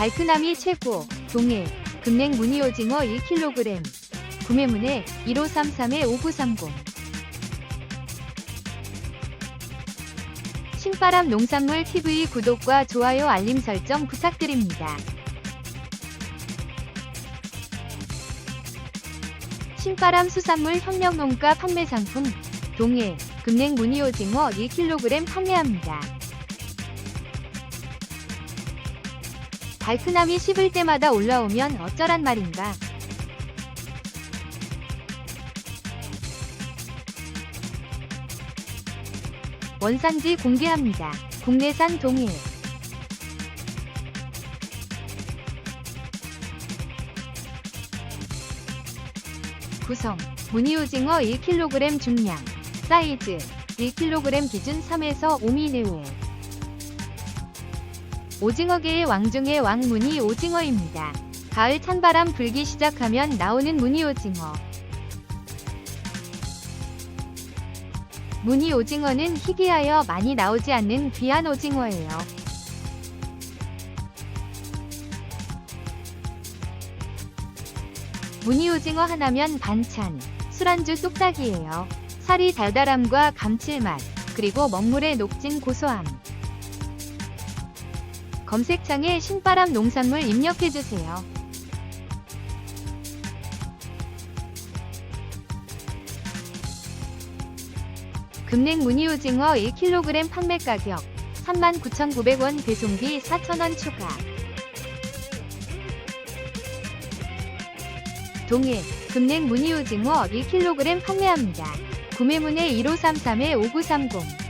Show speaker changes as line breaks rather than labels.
달큰함이 최고. 동해. 금냉 무늬 오징어 1kg. 구매문의 1533-5930. 신바람 농산물 TV 구독과 좋아요 알림 설정 부탁드립니다. 신바람 수산물 혁명농가 판매 상품 동해 금냉 무늬 오징어 1kg 판매합니다. 달큰함이 씹을 때마다 올라오면 어쩌란 말인가. 원산지 공개합니다. 국내산 동해. 구성 무늬 오징어 1kg 중량 사이즈 1kg 기준 3에서 5미 내외 오징어계의 왕중의 왕 무늬 오징어입니다. 가을 찬바람 불기 시작하면 나오는 무늬 오징어 무늬 오징어는 희귀하여 많이 나오지 않는 귀한 오징어예요. 무늬 오징어 하나면 반찬, 술안주 뚝딱이에요. 살이 달달함과 감칠맛, 그리고 먹물의 녹진 고소함. 검색창에 신바람 농산물 입력해주세요. 금냉 무늬 오징어 1kg 판매 가격 39,900원 배송비 4,000원 추가. 동해 금냉 무늬 오징어 1kg 판매합니다. 구매문의 1533-5930